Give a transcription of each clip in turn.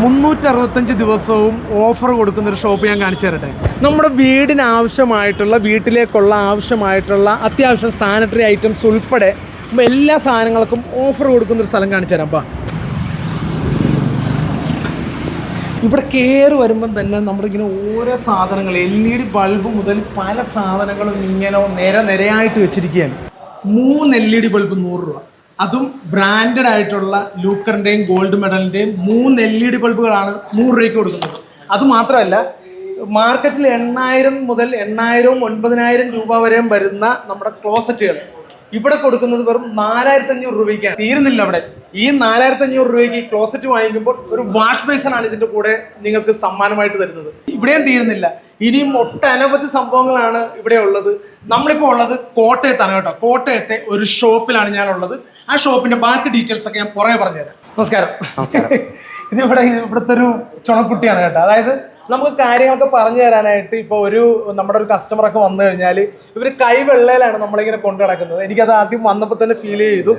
മുന്നൂറ്റി അറുപത്തഞ്ച് ദിവസവും ഓഫർ കൊടുക്കുന്ന ഒരു ഷോപ്പ് ഞാൻ കാണിച്ചു തരട്ടെ. നമ്മുടെ വീടിന് ആവശ്യമായിട്ടുള്ള വീട്ടിലേക്കുള്ള ആവശ്യമായിട്ടുള്ള അത്യാവശ്യം സാനിറ്ററി ഐറ്റംസ് ഉൾപ്പെടെ എല്ലാ സാധനങ്ങൾക്കും ഓഫർ കൊടുക്കുന്ന ഒരു സ്ഥലം കാണിച്ചു തരാം ഇവിടെ കയറി വരുമ്പം തന്നെ നമ്മളിങ്ങനെ ഓരോ സാധനങ്ങൾ എൽ ഇ ഡി ബൾബ് മുതൽ പല സാധനങ്ങളും ഇങ്ങനെ നിര നിരയായിട്ട് വെച്ചിരിക്കുകയാണ്. മൂന്ന് എൽ ഇ ഡി ബൾബ് നൂറ് രൂപ. അതും ബ്രാൻഡഡ് ആയിട്ടുള്ള ലൂക്കറിന്റെയും ഗോൾഡ് മെഡലിന്റെയും മൂന്ന് എൽ ഇ ഡി ബൾബുകളാണ് നൂറ് രൂപയ്ക്ക് കൊടുക്കുന്നത്. അത് മാത്രമല്ല മാർക്കറ്റിൽ എണ്ണായിരം മുതൽ എണ്ണായിരവും ഒൻപതിനായിരം രൂപ വരെയും വരുന്ന നമ്മുടെ ക്ലോസറ്റുകൾ ഇവിടെ കൊടുക്കുന്നത് വെറും നാലായിരത്തി അഞ്ഞൂറ് രൂപയ്ക്കാണ്. തീരുന്നില്ല അവിടെ. ഈ നാലായിരത്തി അഞ്ഞൂറ് രൂപയ്ക്ക് ഈ ക്ലോസറ്റ് വാങ്ങിക്കുമ്പോൾ ഒരു വാഷ് ബേസൺ ആണ് ഇതിന്റെ കൂടെ നിങ്ങൾക്ക് സമ്മാനമായിട്ട് തരുന്നത്. ഇവിടെയും തീരുന്നില്ല. ഇനിയും ഒട്ടനവധി സംഭവങ്ങളാണ് ഇവിടെ ഉള്ളത്. നമ്മളിപ്പോൾ ഉള്ളത് കോട്ടയത്താണ് കേട്ടോ. കോട്ടയത്തെ ഒരു ഷോപ്പിലാണ് ഞാനുള്ളത്. ആ ഷോപ്പിന്റെ ബാക്കി ഡീറ്റെയിൽസ് ഒക്കെ ഞാൻ പുറകെ പറഞ്ഞുതരാം. നമസ്കാരം. നമസ്കാരം. ഇതിവിടെ ഇവിടുത്തെ ഒരു ചുണക്കുട്ടിയാണ് കേട്ടോ. അതായത് നമുക്ക് കാര്യങ്ങളൊക്കെ പറഞ്ഞു തരാനായിട്ട് ഇപ്പോൾ ഒരു നമ്മുടെ ഒരു കസ്റ്റമർ ഒക്കെ വന്നു കഴിഞ്ഞാൽ ഇവർ കൈവെള്ളയിലാണ് നമ്മളിങ്ങനെ കൊണ്ടു നടക്കുന്നത്. എനിക്കത് ആദ്യം വന്നപ്പോൾ തന്നെ ഫീൽ ചെയ്തു.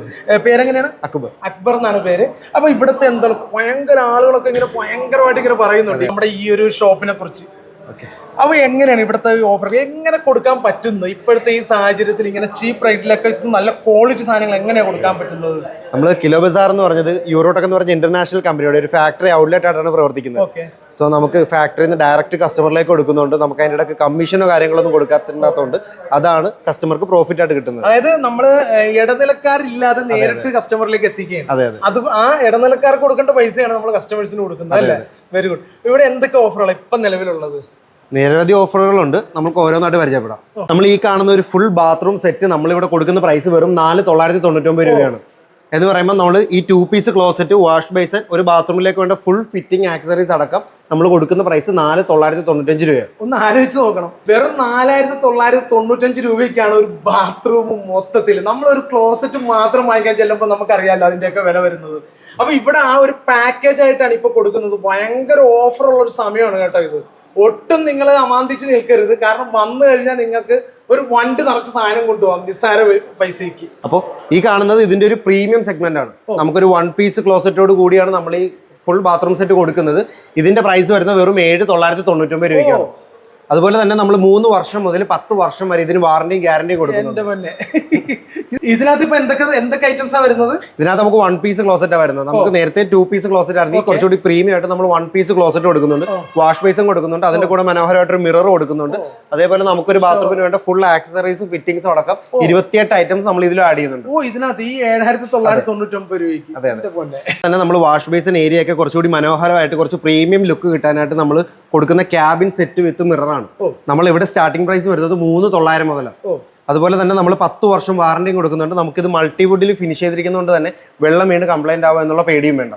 പേരെങ്ങനെയാണ്? അക്ബർ. അക്ബർ എന്നാണ് പേര്. അപ്പൊ ഇവിടുത്തെ എന്താണ് ഭയങ്കര ആളുകളൊക്കെ ഇങ്ങനെ ഭയങ്കരമായിട്ട് ഇങ്ങനെ പറയുന്നുണ്ട്. നമ്മുടെ ഈ ഒരു ഷോപ്പിനെ കുറിച്ച്. അപ്പൊ എങ്ങനെയാണ് ഇവിടുത്തെ ഓഫർ എങ്ങനെ കൊടുക്കാൻ പറ്റുന്നത് ഇപ്പോഴത്തെ ഈ സാഹചര്യത്തിൽ ഇങ്ങനെ ചീപ്പ് റേറ്റിലൊക്കെ നല്ല ക്വാളിറ്റി സാധനങ്ങൾ എങ്ങനെയാണ് കൊടുക്കാൻ പറ്റുന്നത്? നമ്മൾ കിലോ ബസാർ എന്ന് പറഞ്ഞത് യൂറോടെക് എന്ന് പറഞ്ഞ ഇന്റർനാഷണൽ കമ്പനിയുടെ ഒരു ഫാക്ടറി ഔട്ട്ലെറ്റ് ആയിട്ടാണ് പ്രവർത്തിക്കുന്നത്. സോ നമുക്ക് ഫാക്ടറിയിൽ നിന്ന് ഡയറക്റ്റ് കസ്റ്റമറിലേക്ക് കൊടുക്കുന്നുണ്ട്. നമുക്ക് അതിന്റെ ഇടയ്ക്ക് കമ്മീഷനോ കാര്യങ്ങളൊന്നും കൊടുക്കാത്തതുകൊണ്ട് അതാണ് കസ്റ്റമർക്ക് പ്രോഫിറ്റ് ആയിട്ട് കിട്ടുന്നത്. അതായത് നമ്മൾ ഇടനിലക്കാരില്ലാതെ നേരിട്ട് കസ്റ്റമറിലേക്ക് എത്തിക്കുകയാണ്. അതെ അതെ. അത് ആ ഇടനിലക്കാർക്ക് കൊടുക്കേണ്ട പൈസയാണ് നമ്മൾ കസ്റ്റമേഴ്സിന് കൊടുക്കുന്നത്. അല്ലേ? വെരി ഗുഡ് ഇവിടെ എന്തൊക്കെ ഓഫറുകൾ ഇപ്പം നിലവിലുള്ളത്? നിരവധി ഓഫറുകളുണ്ട് നമുക്ക് ഓരോന്നായിട്ട് പരിചയപ്പെടാം. നമ്മൾ ഈ കാണുന്ന ഒരു ഫുൾ ബാത്റൂം സെറ്റ് നമ്മളിവിടെ കൊടുക്കുന്ന പ്രൈസ് വെറും നാല് തൊള്ളായിരത്തി തൊണ്ണൂറ്റൊമ്പത് രൂപയാണ്. എന്ന് പറയുമ്പോൾ നമ്മൾ ഈ two piece closet wash basin ഒരു ബാത്റൂമിലേക്ക് വേണ്ട ഫുൾ ഫിറ്റിംഗ് ആക്സറീസ് അടക്കം നമ്മൾ കൊടുക്കുന്ന പ്രൈസ് നാല് തൊള്ളായിരത്തി തൊണ്ണൂറ്റഞ്ച് രൂപയാണ് ഒന്ന് ആലോചിച്ച് നോക്കണം. വെറും നാലായിരത്തി തൊള്ളായിരത്തി തൊണ്ണൂറ്റഞ്ച് രൂപയ്ക്കാണ് ഒരു ബാത്റൂം മൊത്തത്തിൽ നമ്മൾ ഒരു ക്ലോസറ്റ് മാത്രം വാങ്ങിക്കാൻ ചെല്ലുമ്പോൾ നമുക്കറിയാമല്ലോ അതിന്റെയൊക്കെ വില വരുന്നത്. അപ്പൊ ഇവിടെ ആ ഒരു പാക്കേജ് ആയിട്ടാണ് ഇപ്പൊ കൊടുക്കുന്നത്. ഭയങ്കര ഓഫർ ഉള്ള ഒരു സമയമാണ് കേട്ടോ ഇത്. ഒട്ടും നിങ്ങൾ അമാന്തിച്ച് നിൽക്കരുത്. കാരണം വന്നു കഴിഞ്ഞാൽ നിങ്ങൾക്ക് ഒരു വണ്ട് നിറച്ച് സാധനം കൊണ്ടുപോകാം നിസ്സാര പൈസയ്ക്ക്. അപ്പോൾ ഈ കാണുന്നത് ഇതിന്റെ ഒരു പ്രീമിയം സെഗ്മെന്റ് ആണ്. നമുക്കൊരു വൺ പീസ് ക്ലോസറ്റോട് കൂടിയാണ് നമ്മൾ ഈ ഫുൾ ബാത്റൂം സെറ്റ് കൊടുക്കുന്നത്. ഇതിന്റെ പ്രൈസ് വരുന്നത് വെറും ഏഴ് തൊള്ളായിരത്തി തൊണ്ണൂറ്റൊമ്പത് രൂപയ്ക്കാണ്. അതുപോലെ തന്നെ നമ്മൾ മൂന്ന് വർഷം മുതൽ പത്ത് വർഷം വരെ ഇതിന് വാറന്റി ഗ്യാരണ്ടി കൊടുക്കുന്നുണ്ട്. ഇതിനകത്ത് ഇപ്പൊ എന്തൊക്കെ എന്തൊക്കെ ആണ് വരുന്നത്? ഇതിനകത്ത് നമുക്ക് വൺ പീസ് ക്ലോസറ്റ് വരുന്നത്. നമുക്ക് നേരത്തെ ടു പീസ് ക്ലോസറ്റ് ആയിരുന്നു. കുറച്ചുകൂടി പ്രീമിയം ആയിട്ട് നമ്മൾ വൺ പീസ് ക്ലോസറ്റ് കൊടുക്കുന്നുണ്ട്. വാഷ് ബേസും കൊടുക്കുന്നുണ്ട്. അതിന്റെ കൂടെ മനോഹരമായിട്ട് ഒരു മിറർ കൊടുക്കുന്നുണ്ട് അതേപോലെ നമുക്കൊരു ബാത്റൂമിന് വേണ്ട ഫുൾ ആക്സസറീസും ഫിറ്റിംഗ്സും അടക്കം ഇരുപത്തിയെട്ട് ഐറ്റംസ് നമ്മൾ ഇതിൽ ആഡ് ചെയ്യുന്നുണ്ട്. ഓ ഇതിനകത്ത് ഈ ഏഴായിരത്തി തൊള്ളായിരത്തി തൊണ്ണൂറ്റി രൂപയ്ക്ക്. അതെ, അതെ. തന്നെ നമ്മൾ വാഷ് ബേസിൻ ഏരിയ ഒക്കെ കുറച്ചുകൂടി മനോഹരമായിട്ട് കുറച്ച് പ്രീമിയം ലുക്ക് കിട്ടാനായിട്ട് നമ്മൾ കൊടുക്കുന്ന ക്യാബിൻ സെറ്റ് വിത്ത് മിററാണ് ഓ. നമ്മൾ ഇവിടെ സ്റ്റാർട്ടിംഗ് പ്രൈസ് വരുന്നത് മൂന്ന് തൊള്ളായിരം മുതലാണ് അതുപോലെ തന്നെ നമ്മൾ പത്ത് വർഷം വാറണ്ടിയും കൊടുക്കുന്നുണ്ട്. നമുക്കിത് മൾട്ടിവുഡിൽ ഫിനിഷ് ചെയ്തിരിക്കുന്നതുകൊണ്ട് തന്നെ വെള്ളം വീണ് കംപ്ലൈന്റ് ആവുക എന്നുള്ള പേടിയും വേണ്ട.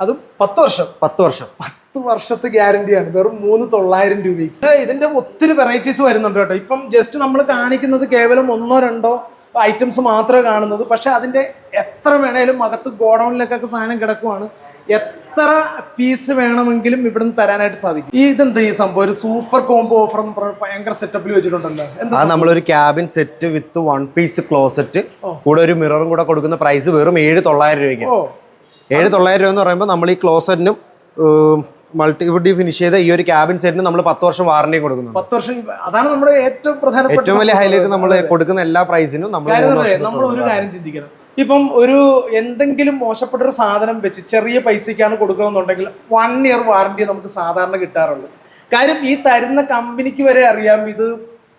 അത് പത്ത് വർഷം? പത്ത് വർഷം. പത്ത് വർഷത്തെ ഗ്യാരണ്ടിയാണ് വെറും മൂന്ന് തൊള്ളായിരം രൂപയ്ക്ക്. ഇതിന്റെ ഒത്തിരി വെറൈറ്റീസ് വരുന്നുണ്ട് കേട്ടോ. ഇപ്പം ജസ്റ്റ് നമ്മൾ കാണിക്കുന്നത് കേവലം ഒന്നോ രണ്ടോ ഐറ്റംസ് മാത്രമേ കാണുന്നത്. പക്ഷെ അതിന്റെ എത്ര വേണേലും അകത്ത് ഗോഡൗണിലേക്കൊക്കെ സാധനം കിടക്കുവാണ്. എത്ര പീസ് വേണമെങ്കിലും ഇവിടുന്ന് തരാനായിട്ട് സാധിക്കും. ഈ ഇതെന്ത് ഈ സംഭവം? ഒരു സൂപ്പർ കോംബോ ഓഫർ എന്ന് പറഞ്ഞ ഭയങ്കര സെറ്റപ്പിൽ വെച്ചിട്ടുണ്ടല്ലോ. എന്താ അത് നമ്മളൊരു cabin set with one piece closet. കൂടെ ഒരു മിററും കൂടെ കൊടുക്കുന്ന പ്രൈസ് വെറും ഏഴ് തൊള്ളായിരം രൂപയ്ക്ക്. ഏഴ് തൊള്ളായിരം രൂപ എന്ന് പറയുമ്പോൾ നമ്മൾ ഈ ക്ലോസറ്റിനും മൾട്ടിവുഡി ഫിനിഷ് ചെയ്ത ഈ ഒരു ക്യാബിൻ സെറ്റിന് നമ്മൾ പത്ത് വർഷം വാറണ്ടി കൊടുക്കുന്നു പത്ത് വർഷം അതാണ് നമ്മുടെ ഏറ്റവും പ്രധാനപ്പെട്ട ഏറ്റവും വലിയ ഹൈലൈറ്റ് നമ്മൾ കൊടുക്കുന്ന എല്ലാ പ്രൈസിനും നമ്മൾ നമ്മൾ ഒരു കാര്യം ചിന്തിക്കണം. ഇപ്പം ഒരു എന്തെങ്കിലും മോശപ്പെട്ട ഒരു സാധനം വെച്ച് ചെറിയ പൈസയ്ക്കാണ് കൊടുക്കണമെന്നുണ്ടെങ്കിൽ വൺ ഇയർ വാറണ്ടി നമുക്ക് സാധാരണ കിട്ടാറുള്ളൂ. കാര്യം ഈ തരുന്ന കമ്പനിക്ക് വരെ അറിയാം ഇത്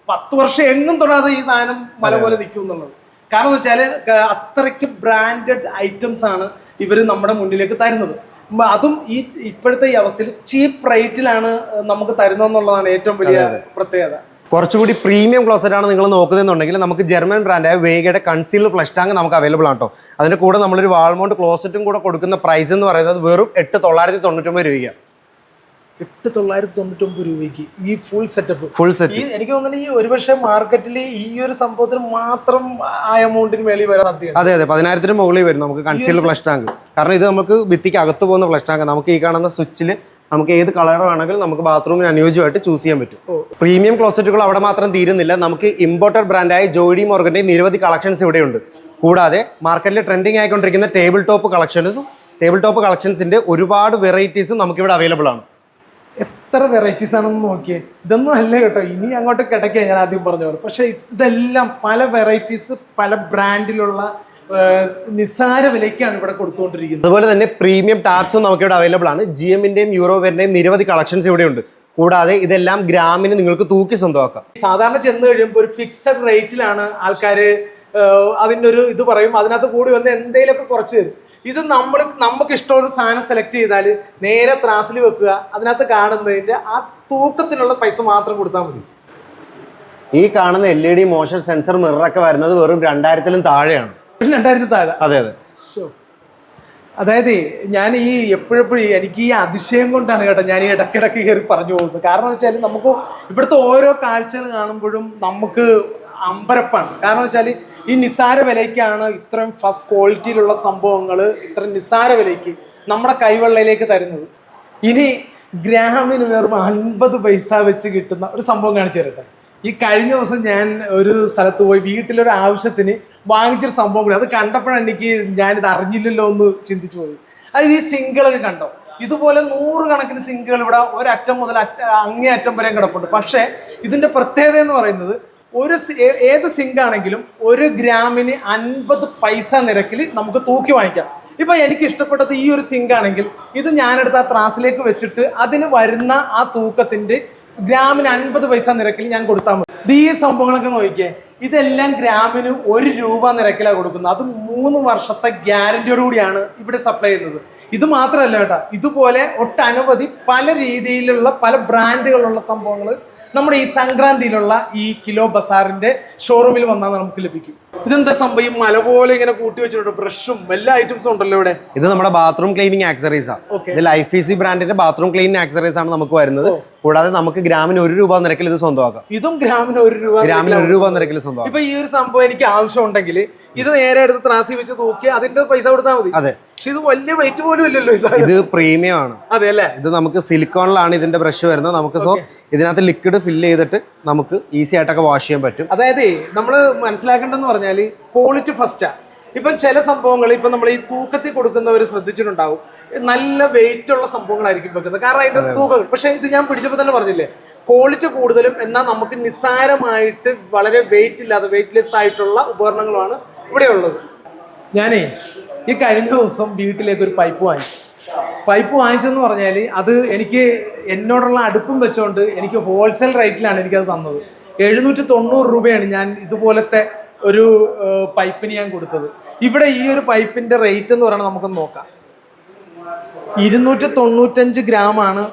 പത്ത് വർഷം എങ്ങും തൊടാതെ ഈ സാധനം മല പോലെ നിൽക്കും എന്നുള്ളത് കാരണം എന്ന് വെച്ചാൽ അത്രയ്ക്ക് ബ്രാൻഡഡ് ഐറ്റംസ് ആണ് ഇവർ നമ്മുടെ മുന്നിലേക്ക് തരുന്നത്. അതും ഈ ഇപ്പോഴത്തെ ഈ അവസ്ഥയിൽ ചീപ്പ് റേറ്റിലാണ് നമുക്ക് തരുന്നതെന്നുള്ളതാണ് ഏറ്റവും വലിയ പ്രത്യേകത. കുറച്ചുകൂടി പ്രീമിയം ക്ലോസറ്റ് ആണ് നിങ്ങൾ നോക്കുന്നതെന്നുണ്ടെങ്കിൽ നമുക്ക് ജർമ്മൻ ബ്രാൻഡായ വേഗയുടെ കൺസീൽഡ് ഫ്ലഷ് ടാങ്ക് നമുക്ക് അവൈലബിൾ ആണ് കേട്ടോ അതിന്റെ കൂടെ നമ്മളൊരു വാൾമൗണ്ട് ക്ലോസറ്റും കൂടെ കൊടുക്കുന്ന പ്രൈസ് എന്ന് പറയുന്നത് വെറും എട്ട് തൊള്ളായിരത്തി തൊണ്ണൂറ്റൊമ്പത് രൂപയ്ക്ക്. എട്ട് തൊള്ളായിരത്തി തൊണ്ണൂറ്റൊമ്പത് രൂപയ്ക്ക് ഈ ഫുൾ സെറ്റപ്പ് ഫുൾ സെറ്റ് എനിക്ക് തോന്നുന്നു ഈ ഒരുപക്ഷെ മാർക്കറ്റിൽ ഈ ഒരു സംഭവത്തിന് മാത്രം ആ എമൗണ്ടിന് മേളിൽ വരാൻ സാധ്യത അതെ അതെ. പതിനായിരത്തിന് മുകളിൽ വരും നമുക്ക് കൺസീൽഡ് ഫ്ലഷ് ടാങ്ക് കാരണം ഇത് നമുക്ക് ഭിത്തിക്ക് അകത്ത് പോകുന്ന ഫ്ലഷ് ടാങ്ക് നമുക്ക് ഈ കാണുന്ന സ്വിച്ചിൽ നമുക്ക് ഏത് കളർ വേണമെങ്കിലും നമുക്ക് ബാത്റൂമിന് അനുയോജ്യമായിട്ട് ചൂസ് ചെയ്യാൻ പറ്റും. പ്രീമിയം ക്ലോസറ്റുകൾ അവിടെ മാത്രം തീരുന്നില്ല. നമുക്ക് ഇമ്പോർട്ടഡ് ബ്രാൻഡായ ജോഡി മോർഗന്റെ നിരവധി കളക്ഷൻസ് ഇവിടെയുണ്ട്. കൂടാതെ മാർക്കറ്റിൽ ട്രെൻഡിങ് ആയിക്കൊണ്ടിരിക്കുന്ന ടേബിൾ ടോപ്പ് കളക്ഷൻസും ടേബിൾ ടോപ്പ് കളക്ഷൻസിന്റെ ഒരുപാട് വെറൈറ്റീസും നമുക്കിവിടെ അവൈലബിൾ ആണ്. എത്ര വെറൈറ്റീസ് ആണെന്ന് നോക്കിയേ. ഇതൊന്നും അല്ല കേട്ടോ. ഇനി അങ്ങോട്ട് കിടക്കുക ഞാൻ ആദ്യം പറഞ്ഞു പോലെ പക്ഷേ ഇതെല്ലാം പല വെറൈറ്റീസ് പല ബ്രാൻഡിലുള്ള നിസ്സാര വിലയ്ക്കാണ് ഇവിടെ കൊടുത്തുകൊണ്ടിരിക്കുന്നത്. അതുപോലെ തന്നെ പ്രീമിയം ടാപ്സും നമുക്കിവിടെ അവൈലബിൾ ആണ്. ജി എമ്മിന്റെയും യൂറോവേറിന്റെയും നിരവധി കളക്ഷൻസ് ഇവിടെ ഉണ്ട് കൂടാതെ ഇതെല്ലാം ഗ്രാമിന് നിങ്ങൾക്ക് തൂക്കി സ്വന്തമാക്കാം. സാധാരണ ചെന്ന് കഴിയുമ്പോൾ ഒരു ഫിക്സഡ് റേറ്റിലാണ് ആൾക്കാർ അതിന്റെ ഒരു ഇത് പറയും. അതിനകത്ത് കൂടി വന്ന് എന്തെങ്കിലുമൊക്കെ കുറച്ച് തരും. ഇത് നമ്മൾ നമുക്ക് ഇഷ്ടമുള്ള സാധനം സെലക്ട് ചെയ്താൽ നേരെ ത്രാസിൽ വെക്കുക. അതിനകത്ത് കാണുന്നതിന്റെ ആ തൂക്കത്തിനുള്ള പൈസ മാത്രം കൊടുത്താൽ മതി. ഈ കാണുന്ന L E D motion sensor മിററൊക്കെ വരുന്നത് വെറും രണ്ടായിരത്തിലും താഴെയാണ്. രണ്ടായിരത്തി താഴെ. അതെ അതെ. അതായത് ഞാൻ ഈ എപ്പോഴെപ്പോഴും എനിക്ക് ഈ അതിശയം കൊണ്ടാണ് കേട്ടോ ഞാൻ ഈ ഇടയ്ക്കിടയ്ക്ക് കയറി പറഞ്ഞു പോകുന്നത്. കാരണം വെച്ചാൽ നമുക്ക് ഇവിടുത്തെ ഓരോ കാഴ്ചകൾ കാണുമ്പോഴും നമുക്ക് അമ്പരപ്പാണ്. കാരണം വെച്ചാൽ ഈ നിസാര വിലയ്ക്കാണ് ഇത്രയും ഫസ്റ്റ് ക്വാളിറ്റിയിലുള്ള സംഭവങ്ങൾ ഇത്രയും നിസാര വിലയ്ക്ക് നമ്മുടെ കൈവെള്ളയിലേക്ക് തരുന്നത്. ഇനി ഗ്രാമിന് വെറും അൻപത് പൈസ വെച്ച് കിട്ടുന്ന ഒരു സംഭവം കാണിച്ചു തരട്ടെ. ഈ കഴിഞ്ഞ ദിവസം ഞാൻ ഒരു സ്ഥലത്ത് പോയി വീട്ടിലൊരു ആവശ്യത്തിന് വാങ്ങിച്ചൊരു സംഭവം കൂടി. അത് കണ്ടപ്പോഴാണ് എനിക്ക് ഞാനിത് അറിഞ്ഞില്ലല്ലോ എന്ന് ചിന്തിച്ചു പോയി. അത് ഈ സിങ്കുകളൊക്കെ കണ്ടോ? ഇതുപോലെ നൂറുകണക്കിന് സിങ്കുകൾ ഇവിടെ ഒരറ്റം മുതൽ അറ്റ അങ്ങേ അറ്റം വരെയും കിടപ്പുണ്ട്. പക്ഷേ ഇതിന്റെ പ്രത്യേകത എന്ന് പറയുന്നത് ഒരു ഏത് സിങ്ക് ആണെങ്കിലും ഒരു ഗ്രാമിന് അൻപത് പൈസ നിരക്കിൽ നമുക്ക് തൂക്കി വാങ്ങിക്കാം. ഇപ്പൊ എനിക്ക് ഇഷ്ടപ്പെട്ടത് ഈ ഒരു സിങ്ക് ആണെങ്കിൽ ഇത് ഞാനെടുത്ത് ആ ത്രാസിലേക്ക് വെച്ചിട്ട് അതിന് വരുന്ന ആ തൂക്കത്തിന്റെ ഗ്രാമിന് അൻപത് പൈസ നിരക്കിൽ ഞാൻ കൊടുത്താൽ മതി. ഈ സംഭവങ്ങളൊക്കെ നോക്കിയേ. ഇതെല്ലാം ഗ്രാമിന് ഒരു രൂപ നിരക്കിലാണ് കൊടുക്കുന്നത്. അത് മൂന്ന് വർഷത്തെ ഗ്യാരണ്ടിയോട് കൂടിയാണ് ഇവിടെ സപ്ലൈ ചെയ്യുന്നത്. ഇത് മാത്രമല്ല കേട്ടോ ഇതുപോലെ ഒട്ടനവധി പല രീതിയിലുള്ള പല ബ്രാൻഡുകളുള്ള സംഭവങ്ങൾ നമ്മുടെ ഈ സംക്രാന്തിയിലുള്ള ഈ കിലോ ബസാറിന്റെ ഷോറൂമിൽ വന്നാൽ നമുക്ക് ലഭിക്കും. ഇതെന്താ സംഭവം? മല പോലെ ഇങ്ങനെ കൂട്ടി വെച്ചിട്ടുണ്ട്. ബ്രഷും എല്ലാ ഐറ്റംസും ഉണ്ടല്ലോ ഇവിടെ. ഇത് നമ്മുടെ ബാത്റൂം ക്ലീനിങ് ആക്സറീസ് ആണ് ഇത് ലൈഫ് ഈസി ബ്രാൻഡിന്റെ ബാത്റൂം ക്ലീനിങ് ആക്സറീസ് ആണ് നമുക്ക് വരുന്നത്. കൂടാതെ നമുക്ക് ഗ്രാമിന് ഒരു രൂപ നിരക്കിൽ ഇത് സ്വന്തമാക്കാം. ഇതും ഗ്രാമിന് ഒരു രൂപ ഗ്രാമിന് ഒരു രൂപ നിരക്കിൽ സ്വന്തമാക്കാം. ഇപ്പൊ ഈ ഒരു സംഭവം എനിക്ക് ആവശ്യം ഉണ്ടെങ്കിൽ ഇത് നേരെ എടുത്ത് ത്രാസി വെച്ച് തൂക്കി അതിന്റെ പൈസ കൊടുത്താൽ മതി. അതെ. പക്ഷെ ഇത് വലിയ വെയിറ്റ് പോലും ഇല്ലല്ലോ ഇത് പ്രീമിയം ആണ്. അതെ അല്ലേ? ഇത് നമുക്ക് സിലിക്കോണിലാണ് ഇതിന്റെ ബ്രഷ് വരുന്നത്. നമുക്ക് സോ ഇതിനകത്ത് ലിക്വിഡ് ഫില്ല് ചെയ്തിട്ട് നമുക്ക് ഈസി ആയിട്ടൊക്കെ വാഷ് ചെയ്യാൻ പറ്റും. അതായത് നമ്മൾ മനസ്സിലാക്കേണ്ടതെന്ന് പറഞ്ഞാൽ ക്വാളിറ്റി ഫസ്റ്റാ ഇപ്പം ചില സംഭവങ്ങൾ ഇപ്പം നമ്മൾ ഈ തൂക്കത്തിൽ കൊടുക്കുന്നവർ ശ്രദ്ധിച്ചിട്ടുണ്ടാവും. നല്ല വെയിറ്റ് ഉള്ള സംഭവങ്ങളായിരിക്കും വെക്കുന്നത്. കാരണം അതിന്റെ തൂക്കം. പക്ഷെ ഇത് ഞാൻ പിടിച്ചപ്പോൾ തന്നെ പറഞ്ഞില്ലേ ക്വാളിറ്റി കൂടുതലും എന്നാൽ നമുക്ക് നിസ്സാരമായിട്ട് വളരെ വെയിറ്റ് ഇല്ലാതെ വെയിറ്റ്ലെസ് ആയിട്ടുള്ള ഉപകരണങ്ങളാണ് ഇവിടെ ഉള്ളത് ഞാനേ ഈ കഴിഞ്ഞ ദിവസം വീട്ടിലേക്ക് ഒരു പൈപ്പ് വാങ്ങിച്ചു പൈപ്പ് വാങ്ങിച്ചെന്ന് പറഞ്ഞാൽ അത് എനിക്ക് എന്നോടുള്ള അടുപ്പം വെച്ചുകൊണ്ട് എനിക്ക് ഹോൾസെയിൽ റേറ്റിലാണ് എനിക്കത് തന്നത്. എഴുന്നൂറ്റി തൊണ്ണൂറ് രൂപയാണ് ഞാൻ ഇതുപോലത്തെ ഒരു പൈപ്പിന് ഞാൻ കൊടുത്തത്. ഇവിടെ ഈ ഒരു പൈപ്പിന്റെ റേറ്റ് എന്ന് പറയുന്നത് നമുക്ക് നോക്കാം. ഇരുന്നൂറ്റി തൊണ്ണൂറ്റഞ്ച് ഗ്രാമാണ്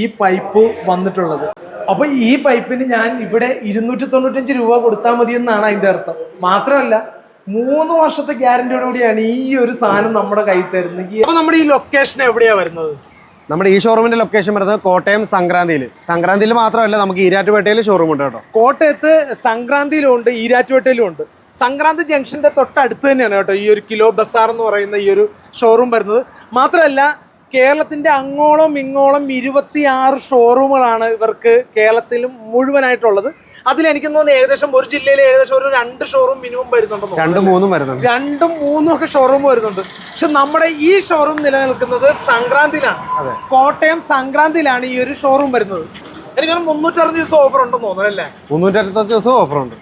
ഈ പൈപ്പ് വന്നിട്ടുള്ളത്. അപ്പൊ ഈ പൈപ്പിന് ഞാൻ ഇവിടെ ഇരുന്നൂറ്റി തൊണ്ണൂറ്റഞ്ച് രൂപ കൊടുത്താൽ മതി എന്നാണ് അതിന്റെ അർത്ഥം. മാത്രമല്ല മൂന്ന് വർഷത്തെ ഗ്യാരണ്ടിയോടുകൂടിയാണ് ഈ ഒരു സാധനം നമ്മുടെ കയ്യിൽ തരുന്നത്. അപ്പൊ നമ്മുടെ ഈ ലൊക്കേഷൻ എവിടെയാ വരുന്നത്? നമ്മുടെ ഈ ഷോറൂമിന്റെ ലൊക്കേഷൻ വരുന്നത് കോട്ടയം സംക്രാന്തിയിൽ സംക്രാന്തിയിൽ മാത്രമല്ല നമുക്ക് ഈരാറ്റുപേട്ടയിൽ ഷോറൂം ഉണ്ട് കേട്ടോ. കോട്ടയത്ത് സംക്രാന്തിയിലും ഉണ്ട് ഈരാറ്റുപേട്ടയിലും ഉണ്ട് സംക്രാന്തി ജംഗ്ഷന്റെ തൊട്ടടുത്ത് തന്നെയാണ് കേട്ടോ ഈ ഒരു കിലോ ബസാർ എന്ന് പറയുന്ന ഈ ഒരു ഷോറൂം വരുന്നത്. മാത്രമല്ല കേരളത്തിന്റെ അങ്ങോളം ഇങ്ങോളം ഇരുപത്തിയാറ് ഷോറൂമുകളാണ് ഇവർക്ക് കേരളത്തിലും മുഴുവനായിട്ടുള്ളത്. അതിൽ എനിക്ക് തോന്നുന്നു ഏകദേശം ഒരു ജില്ലയിൽ ഏകദേശം ഒരു രണ്ട് ഷോറൂം മിനിമം വരുന്നുണ്ട്. രണ്ടും മൂന്നും വരുന്നുണ്ട്. രണ്ടും മൂന്നും ഒക്കെ ഷോറൂം വരുന്നുണ്ട്. പക്ഷെ നമ്മുടെ ഈ ഷോറൂം നിലനിൽക്കുന്നത് സംക്രാന്തിയിലാണ്. കോട്ടയം സംക്രാന്തിയിലാണ് ഈ ഒരു ഷോറൂം വരുന്നത്. എനിക്കൊരു മുന്നൂറ്ററുപത് ദിവസം ഓഫർ ഉണ്ടെന്ന് തോന്നുന്നു അല്ലേ? മുന്നൂറ്റി ദിവസം ഓഫർ ഉണ്ട്.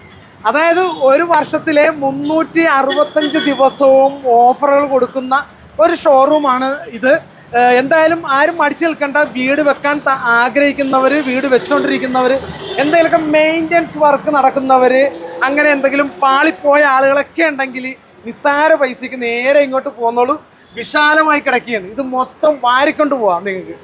അതായത് ഒരു വർഷത്തിലെ മുന്നൂറ്റി അറുപത്തഞ്ച് ദിവസവും ഓഫറുകൾ കൊടുക്കുന്ന ഒരു ഷോറൂമാണ് ഇത്. എന്തായാലും ആരും മടിച്ചു നിൽക്കേണ്ട. വീട് വെക്കാൻ ആഗ്രഹിക്കുന്നവർ വീട് വെച്ചുകൊണ്ടിരിക്കുന്നവർ എന്തെങ്കിലുമൊക്കെ മെയിന്റെനൻസ് വർക്ക് നടക്കുന്നവർ അങ്ങനെ എന്തെങ്കിലും പാളിപ്പോയ ആളുകളൊക്കെ ഉണ്ടെങ്കിൽ നിസ്സാര പൈസയ്ക്ക് നേരെ ഇങ്ങോട്ട് പോകുന്നോളൂ വിശാലമായി കിടക്കുകയാണ്. ഇത് മൊത്തം വാരിക്കൊണ്ട് പോവാം നിങ്ങൾക്ക്.